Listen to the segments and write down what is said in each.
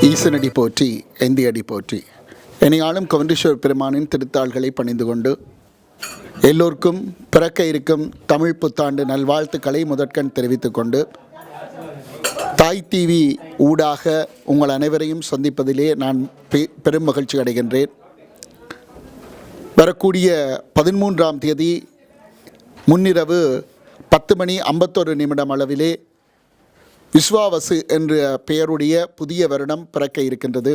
ஈசனடி போற்றி எந்தியடி போற்றி. இனியாலும் கவுண்டீஸ்வர் பெருமானின் திருத்தாள்களை பணிந்து கொண்டு எல்லோருக்கும் பிறக்க இருக்கும் தமிழ் புத்தாண்டு நல்வாழ்த்துக்களை முதற்கண் தெரிவித்துக் கொண்டு தாய் டிவி ஊடாக உங்கள் அனைவரையும் சந்திப்பதிலே நான் பெ- பெரும் மகிழ்ச்சி அடைகின்றேன். வரக்கூடிய பதிமூன்றாம் தேதி முன்னிரவு பத்து மணி ஐம்பத்தொரு நிமிடம் அளவிலே விஸ்வாவசு என்ற பெயருடைய புதிய வருடம் பிறக்க இருக்கின்றது.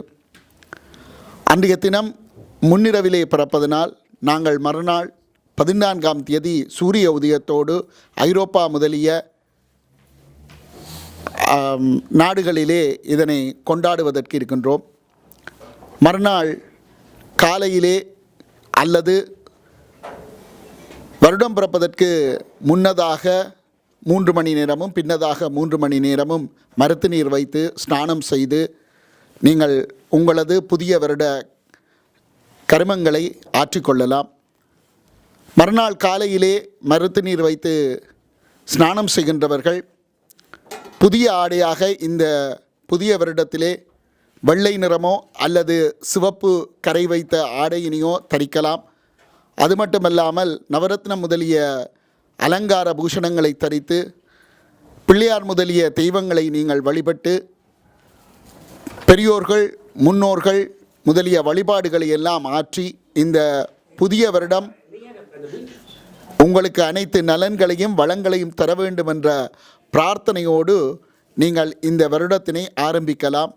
அன்றைய தினம் முன்னிரவிலே பிறப்பதனால் நாங்கள் மறுநாள் பதினான்காம் தேதி சூரிய உதயத்தோடு ஐரோப்பா முதலிய நாடுகளிலே இதனை கொண்டாடுவதற்கு இருக்கின்றோம். மறுநாள் காலையிலே அல்லது வருடம் பிறப்பதற்கு முன்னதாக மூன்று மணி நேரமும் பின்னதாக மூன்று மணி நேரமும் மருத்து நீர் வைத்து ஸ்நானம் செய்து நீங்கள் உங்களது புதிய வருட கருமங்களை ஆற்றிக்கொள்ளலாம் மறுநாள் காலையிலே மருத்து நீர் வைத்து ஸ்நானம் செய்கின்றவர்கள் புதிய ஆடையாக இந்த புதிய வருடத்திலே வெள்ளை நிறமோ அல்லது சிவப்பு கரை வைத்த ஆடையினையோ தரிக்கலாம். அது மட்டுமல்லாமல் நவரத்னம் முதலிய அலங்கார பூஷணங்களை தரித்து பிள்ளையார் முதலிய தெய்வங்களை நீங்கள் வழிபட்டு பெரியோர்கள் முன்னோர்கள் முதலிய வழிபாடுகளை எல்லாம் ஆற்றி இந்த புதிய வருடம் உங்களுக்கு அனைத்து நலன்களையும் வளங்களையும் தர வேண்டும் என்ற பிரார்த்தனையோடு நீங்கள் இந்த வருடத்தினை ஆரம்பிக்கலாம்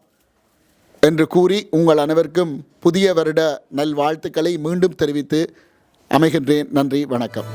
என்று கூறி உங்கள் அனைவருக்கும் புதிய வருட நல்வாழ்த்துக்களை மீண்டும் தெரிவித்து அமைகின்றேன். நன்றி வணக்கம்.